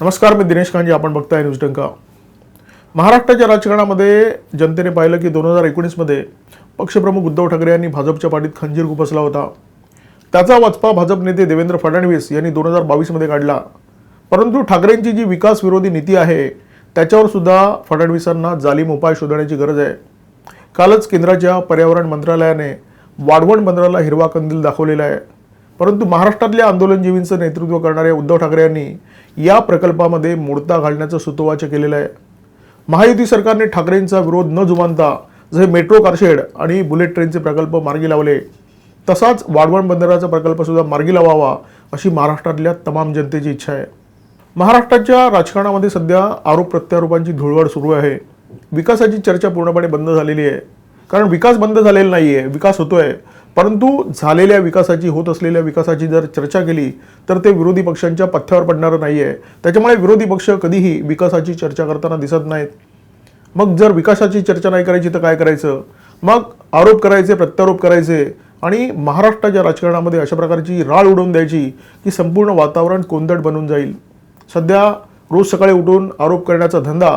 नमस्कार मी दिनेश कांजी आपण बघताय न्यूज डंका. महाराष्ट्राच्या राजकारणामध्ये जनतेने पाहिलं की दोन हजार एकोणीसमध्ये पक्षप्रमुख उद्धव ठाकरे यांनी भाजपच्या पाठीत खंजीर खुपसला होता. त्याचा वाचपा भाजप नेते देवेंद्र फडणवीस यांनी दोन हजार बावीसमध्ये काढला. परंतु ठाकरेंची जी विकास विरोधी नीती आहे त्याच्यावर सुद्धा फडणवीसांना जालीम उपाय शोधण्याची गरज आहे. कालच केंद्राच्या पर्यावरण मंत्रालयाने वाढवण बंदराला हिरवा कंदील दाखवलेला आहे. परंतु महाराष्ट्रातल्या आंदोलनजीवींचं नेतृत्व करणाऱ्या उद्धव ठाकरे यांनी या प्रकल्पामध्ये मोडता घालण्याचं सुतोवाच केलेलं आहे. महायुती सरकारने ठाकरेंचा विरोध न जुमानता जसे मेट्रो कारशेड आणि बुलेट ट्रेनचे प्रकल्प मार्गी लावले तसाच वाढवण बंदराचा प्रकल्पसुद्धा मार्गी लावावा अशी महाराष्ट्रातल्या तमाम जनतेची इच्छा आहे. महाराष्ट्राच्या राजकारणामध्ये सध्या आरोप प्रत्यारोपांची धुळवड सुरू आहे. विकासाची चर्चा पूर्णपणे बंद झालेली आहे. कारण विकास बंद झालेला नाही आहे विकास होतोय. परंतु झालेल्या विकासाची होत असलेल्या विकासाची जर चर्चा केली तर ते विरोधी पक्षांच्या पथ्यावर पडणारं नाही आहे त्याच्यामुळे विरोधी पक्ष कधीही विकासाची चर्चा करताना दिसत नाहीत. मग जर विकासाची चर्चा नाही करायची तर काय करायचं? मग आरोप करायचे प्रत्यारोप करायचे आणि महाराष्ट्राच्या राजकारणामध्ये अशा प्रकारची राळ उडवून द्यायची की संपूर्ण वातावरण कोंदट बनून जाईल. सध्या रोज सकाळी उठून आरोप करण्याचा धंदा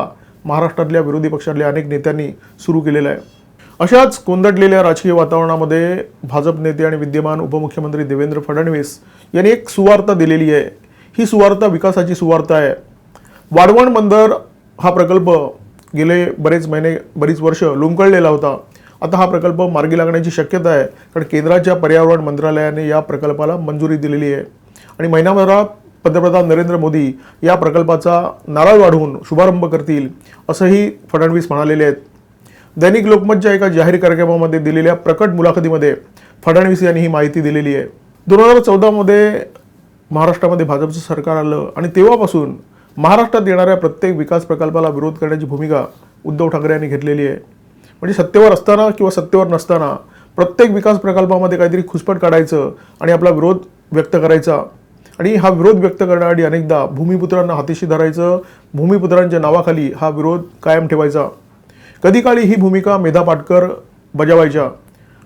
महाराष्ट्रातल्या विरोधी पक्षातल्या अनेक नेत्यांनी सुरू केलेला आहे. अशाच कोंदडलेल्या राजकीय वातावरणामध्ये भाजप नेते आणि विद्यमान उपमुख्यमंत्री देवेंद्र फडणवीस यांनी एक सुवार्ता दिलेली आहे. ही सुवार्ता विकासाची सुवार्ता आहे. वाढवण बंदर हा प्रकल्प गेले बरेच महिने बरीच वर्ष लोंबकळलेला होता. आता हा प्रकल्प मार्गी लागण्याची शक्यता आहे कारण केंद्राच्या पर्यावरण मंत्रालयाने या प्रकल्पाला मंजुरी दिलेली आहे. आणि महिनाभरात पंतप्रधान नरेंद्र मोदी या प्रकल्पाचा नारळ वाढवून शुभारंभ करतील असंही फडणवीस म्हणालेले आहेत. दैनिक लोकमतच्या एका जाहीर कार्यक्रमामध्ये दिलेल्या प्रकट मुलाखतीमध्ये फडणवीस यांनी ही माहिती दिलेली आहे. दोन हजार चौदामध्ये महाराष्ट्रामध्ये भाजपचं सरकार आलं आणि तेव्हापासून महाराष्ट्रात येणाऱ्या प्रत्येक विकास प्रकल्पाला विरोध करण्याची भूमिका उद्धव ठाकरे यांनी घेतलेली आहे. म्हणजे सत्तेवर असताना किंवा सत्तेवर नसताना प्रत्येक विकास प्रकल्पामध्ये काहीतरी खुसपट काढायचं आणि आपला विरोध व्यक्त करायचा. आणि हा विरोध व्यक्त करण्यासाठी अनेकदा भूमिपुत्रांना हातीशी धरायचं भूमिपुत्रांच्या नावाखाली हा विरोध कायम ठेवायचा. कधी काळी ही भूमिका मेधा पाटकर बजावायच्या?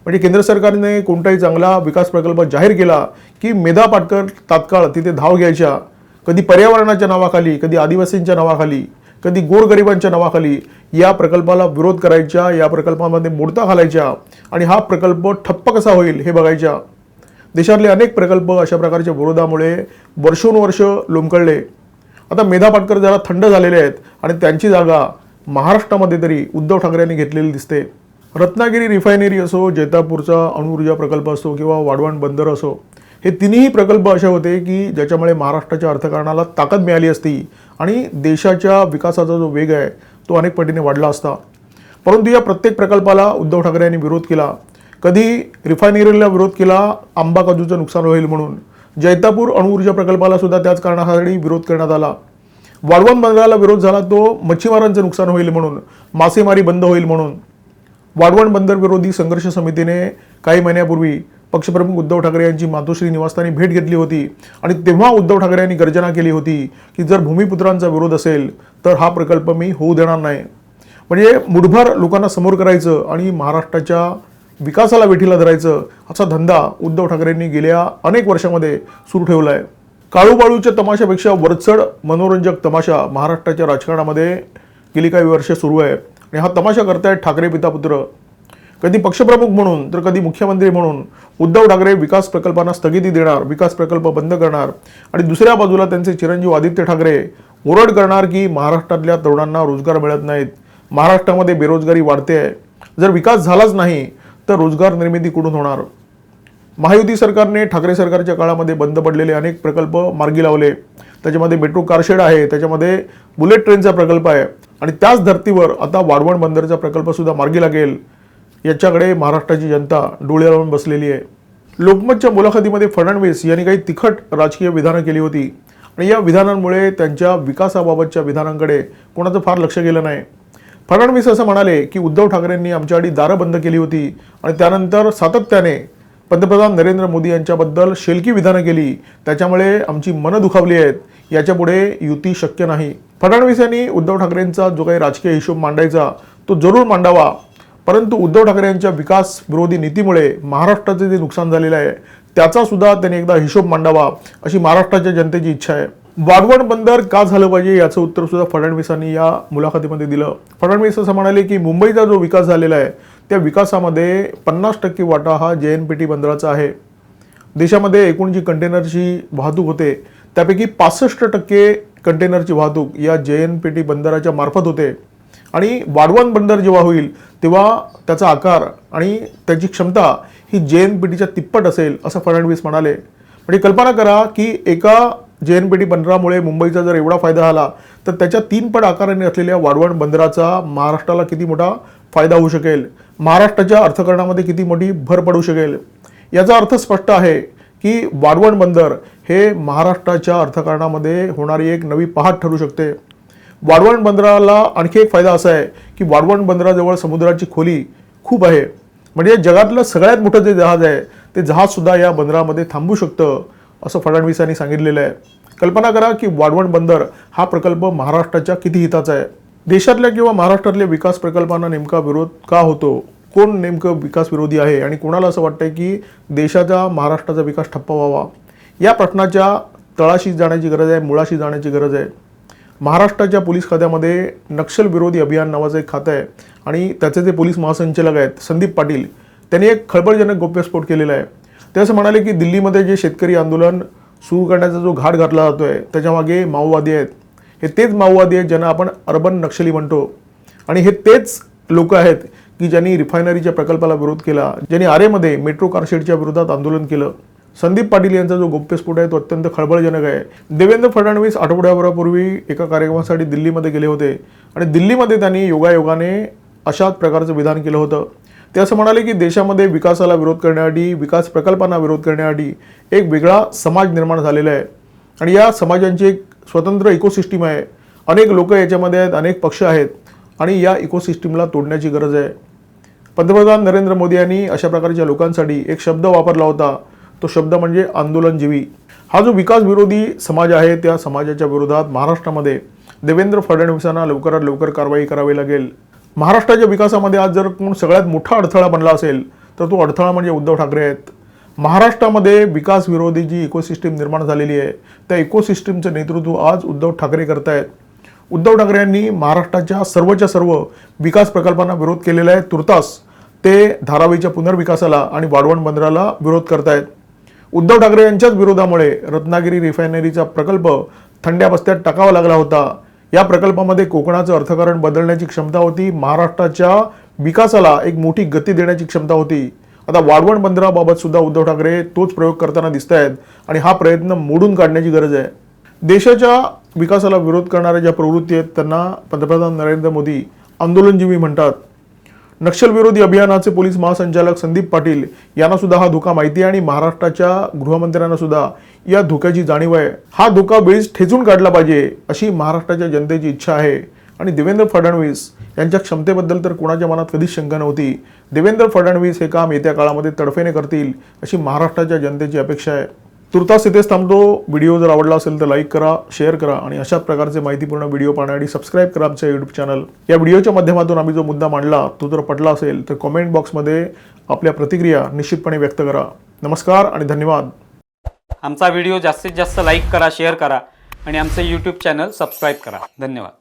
म्हणजे केंद्र सरकारने कोणताही चांगला विकास प्रकल्प जाहीर केला की मेधा पाटकर तात्काळ तिथे धाव घ्यायच्या? कधी पर्यावरणाच्या नावाखाली कधी आदिवासींच्या नावाखाली कधी गोरगरिबांच्या नावाखाली या प्रकल्पाला विरोध करायच्या या प्रकल्पामध्ये मोडता घालायच्या आणि हा प्रकल्प ठप्प कसा होईल हे बघायच्या? देशातले अनेक प्रकल्प अशा प्रकारच्या विरोधामुळे वर्षोनुवर्ष लोंबकळले. आता मेधा पाटकर जरा थंड झालेले आहेत आणि त्यांची जागा महाराष्ट्रामध्ये तरी उद्धव ठाकरेंनी घेतलेली दिसते. रत्नागिरी रिफायनरी असो जैतापूरचा अणुऊर्जा प्रकल्प असो किंवा वाढवण बंदर असो हे तिन्ही प्रकल्प असे होते की ज्याच्यामुळे महाराष्ट्राच्या अर्थकारणाला ताकद मिळाली असती आणि देशाच्या विकासाचा जो वेग आहे तो अनेक पटीने वाढला असता. परंतु या प्रत्येक प्रकल्पाला उद्धव ठाकरे यांनी विरोध केला. कधी रिफायनरीला विरोध केला आंबा काजूचं नुकसान होईल म्हणून. जैतापूर अणुऊर्जा प्रकल्पाला सुद्धा त्याच कारणासाठी विरोध करण्यात आला. वाळवण बंदराला विरोध झाला तो मच्छीमारांचं नुकसान होईल म्हणून मासेमारी बंद होईल म्हणून. वाढवण बंदर विरोधी संघर्ष समितीने काही महिन्यापूर्वी पक्षप्रमुख उद्धव ठाकरे यांची मातोश्री निवासस्थानी भेट घेतली होती आणि तेव्हा उद्धव ठाकरे यांनी गर्जना केली होती की जर भूमिपुत्रांचा विरोध असेल तर हा प्रकल्प मी होऊ देणार नाही. म्हणजे मुठभर लोकांना समोर करायचं आणि महाराष्ट्राच्या विकासाला वेठीला धरायचं असा धंदा उद्धव ठाकरेंनी गेल्या अनेक वर्षामध्ये सुरू ठेवला आहे काळूबाळूच्या तमाशापेक्षा वरचढ मनोरंजक तमाशा महाराष्ट्राच्या राजकारणामध्ये गेली काही वर्ष सुरू आहे. आणि हा तमाशा करतायत ठाकरे पितापुत्र. कधी पक्षप्रमुख म्हणून तर कधी मुख्यमंत्री म्हणून. उद्धव ठाकरे विकास प्रकल्पांना स्थगिती देणार विकास प्रकल्प बंद करणार. आणि दुसऱ्या बाजूला त्यांचे चिरंजीव आदित्य ठाकरे ओरड करणार की महाराष्ट्रातल्या तरुणांना रोजगार मिळत नाहीत. महाराष्ट्रामध्ये बेरोजगारी वाढते आहे जर विकास झालाच नाही तर रोजगार निर्मिती कुठून होणार? महायुती सरकारने ठाकरे सरकारच्या काळामध्ये बंद पडलेले अनेक प्रकल्प मार्गी लावले. त्याच्यामध्ये मेट्रो कारशेड आहे त्याच्यामध्ये बुलेट ट्रेनचा प्रकल्प आहे. आणि त्याच धर्तीवर आता वाढवण बंदरचा प्रकल्पसुद्धा मार्गी लागेल. याच्याकडे महाराष्ट्राची जनता डोळे लावून बसलेली आहे. लोकमतच्या मुलाखतीमध्ये फडणवीस यांनी काही तिखट राजकीय विधानं केली होती. आणि या विधानांमुळे त्यांच्या विकासाबाबतच्या विधानांकडे कोणाचं फार लक्ष गेलं नाही. फडणवीस असं म्हणाले की उद्धव ठाकरेंनी आमच्याआधी दारं बंद केली होती. आणि त्यानंतर सातत्याने पंतप्रधान नरेंद्र मोदी यांच्याबद्दल शेलकी विधानं केली. त्याच्यामुळे आमची मनं दुखावली आहेत. याच्यापुढे युती शक्य नाही. फडणवीस यांनी उद्धव ठाकरेंचा जो काही राजकीय हिशोब मांडायचा तो जरूर मांडावा. परंतु उद्धव ठाकरे यांच्या विकास विरोधी नीतीमुळे महाराष्ट्राचं जे नुकसान झालेलं आहे त्याचा सुद्धा त्यांनी एकदा हिशोब मांडावा अशी महाराष्ट्राच्या जनतेची इच्छा आहे. वाढवण बंदर का झालं पाहिजे याचं उत्तर सुद्धा फडणवीसांनी या मुलाखतीमध्ये दिलं. फडणवीस असं म्हणाले की मुंबईचा जो विकास झालेला आहे त्या विकासामध्ये पन्नास टक्के वाटा हा जे एन पी टी बंदराचा आहे. देशामध्ये एकूण जी कंटेनरची वाहतूक होते त्यापैकी पासष्ट टक्के कंटेनरची वाहतूक या जे एन पी टी बंदराच्या मार्फत होते. आणि वाढवण बंदर जेव्हा होईल तेव्हा त्याचा आकार आणि त्याची क्षमता ही जे एन पी टीच्या तिप्पट असेल असं फडणवीस म्हणाले. म्हणजे कल्पना करा की एका जे एन पी टी बंदरामुळे मुंबईचा जर एवढा फायदा झाला तर त्याच्या तीन पट आकाराने असलेल्या वाढवण बंदराचा महाराष्ट्राला किती मोठा फायदा होऊ शकेल? महाराष्ट्राच्या अर्थकारणामध्ये किती मोठी भर पडू शकेल? याचा अर्थ स्पष्ट आहे की वाढवण बंदर हे महाराष्ट्राच्या अर्थकारणामध्ये होणारी एक नवी पहाट ठरू शकते. वाढवण बंदराला आणखी एक फायदा असा आहे की वाढवण बंदराजवळ समुद्राची खोली खूप आहे. म्हणजे जगातलं सगळ्यात मोठं जे जहाज आहे ते जहाजसुद्धा या बंदरामध्ये थांबू शकतं. असं फडणवीसांनी सांगितलेलं आहे. कल्पना करा की वाढवण बंदर हा प्रकल्प महाराष्ट्राच्या किती हिताचा आहे? देशातल्या किंवा महाराष्ट्रातल्या विकास प्रकल्पांना नेमका विरोध का होतो? कोण नेमकं विकास विरोधी आहे? आणि कोणाला असं वाटतंय की देशाचा महाराष्ट्राचा विकास ठप्प व्हावा? या प्रश्नाच्या तळाशी जाण्याची गरज आहे मुळाशी जाण्याची गरज आहे. महाराष्ट्राच्या पोलीस खात्यामध्ये नक्षलविरोधी अभियान नावाचं एक खातं आहे. आणि त्याचे जे पोलीस महासंचालक आहेत संदीप पाटील त्यांनी एक खळबळजनक गोप्यस्फोट केलेला आहे. ते असं म्हणाले की दिल्लीमध्ये जे शेतकरी आंदोलन सुरू करण्याचा जो घाट घातला जातो आहे त्याच्यामागे माओवादी आहेत. हे तेच माओवादी आहेत ज्यांना आपण अर्बन नक्षली म्हणतो. आणि हे तेच लोक आहेत की ज्यांनी रिफायनरीच्या प्रकल्पाला विरोध केला ज्यांनी आरेमध्ये मेट्रो कारशेडच्या विरोधात आंदोलन केलं. संदीप पाटील यांचा जो गोप्यस्फोट आहे तो अत्यंत खळबळजनक आहे. देवेंद्र फडणवीस आठवड्याभरापूर्वी एका कार्यक्रमासाठी दिल्लीमध्ये गेले होते. आणि दिल्लीमध्ये त्यांनी योगायोगाने अशाच प्रकारचं विधान केलं होतं. ते असं म्हणाले की देशामध्ये विकासाला विरोध करण्यासाठी विकास प्रकल्पांना विरोध करण्यासाठी एक वेगळा समाज निर्माण झालेला आहे. आणि या समाजांची एक स्वतंत्र इकोसिस्टीम आहे. अनेक लोक याच्यामध्ये आहेत अनेक पक्ष आहेत. आणि या इकोसिस्टीमला तोडण्याची गरज आहे. पंतप्रधान नरेंद्र मोदी यांनी अशा प्रकारच्या लोकांसाठी एक शब्द वापरला होता. तो शब्द म्हणजे आंदोलनजीवी. हा जो विकास विरोधी समाज आहे त्या समाजाच्या विरोधात महाराष्ट्रामध्ये देवेंद्र फडणवीसांना लवकरात लवकर कारवाई करावी लागेल. महाराष्ट्राच्या विकासामध्ये आज जर कोण सगळ्यात मोठा अडथळा बनला असेल तर तो अडथळा म्हणजे उद्धव ठाकरे आहेत. महाराष्ट्रामध्ये विकास विरोधी जी इकोसिस्टीम निर्माण झालेली आहे त्या इकोसिस्टीमचं नेतृत्व आज उद्धव ठाकरे करतायत. उद्धव ठाकरे यांनी महाराष्ट्राच्या सर्वच्या सर्व विकास प्रकल्पांना विरोध केलेला आहे. तुर्तास ते धारावीच्या पुनर्विकासाला आणि वाढवण बंदराला विरोध करतायत. उद्धव ठाकरे यांच्याच विरोधामुळे रत्नागिरी रिफायनरीचा प्रकल्प थंड्या बस्त्यात टाकावा लागला होता. या प्रकल्पामध्ये कोकणाचं अर्थकारण बदलण्याची क्षमता होती. महाराष्ट्राच्या विकासाला एक मोठी गती देण्याची क्षमता होती. आता वाढवण बंदराबाबत सुद्धा उद्धव ठाकरे तोच प्रयोग करताना दिसत आहेत आणि हा प्रयत्न मोडून काढण्याची गरज आहे. देशाच्या विकासाला विरोध करणाऱ्या ज्या प्रवृत्ती आहेत त्यांना पंतप्रधान नरेंद्र मोदी आंदोलनजीवी म्हणतात. नक्षलविरोधी अभियानाचे पोलीस महासंचालक संदीप पाटील यांना सुद्धा हा धोका माहिती आहे आणि महाराष्ट्राच्या गृहमंत्र्यांना सुद्धा या धोक्याची जाणीव आहे. हा धोका वेळीच ठेचून काढला पाहिजे अशी महाराष्ट्राच्या जनतेची इच्छा आहे. आणि देवेंद्र फडणवीस यांच्या क्षमतेबद्दल तर कोणाच्या मनात कधीच शंका नव्हती. देवेंद्र फडणवीस हे काम येत्या काळामध्ये तडफेने करतील अशी महाराष्ट्राच्या जनतेची अपेक्षा आहे. तुर्तास इथेच थांबतो. व्हिडिओ जर आवडला असेल तर लाईक करा शेअर करा आणि अशाच प्रकारचे माहितीपूर्ण व्हिडिओ पाहण्यासाठी सबस्क्राईब करा आमच्या यूट्यूब चॅनल या व्हिडिओच्या माध्यमातून आम्ही जो मुद्दा मांडला तो जर पटला असेल तर कमेंट बॉक्समध्ये आपल्या प्रतिक्रिया निश्चितपणे व्यक्त करा. नमस्कार आणि धन्यवाद. आमचा व्हिडिओ जास्तीत जास्त लाईक करा शेअर करा आणि आमचं यूट्यूब चॅनल सबस्क्राईब करा. धन्यवाद.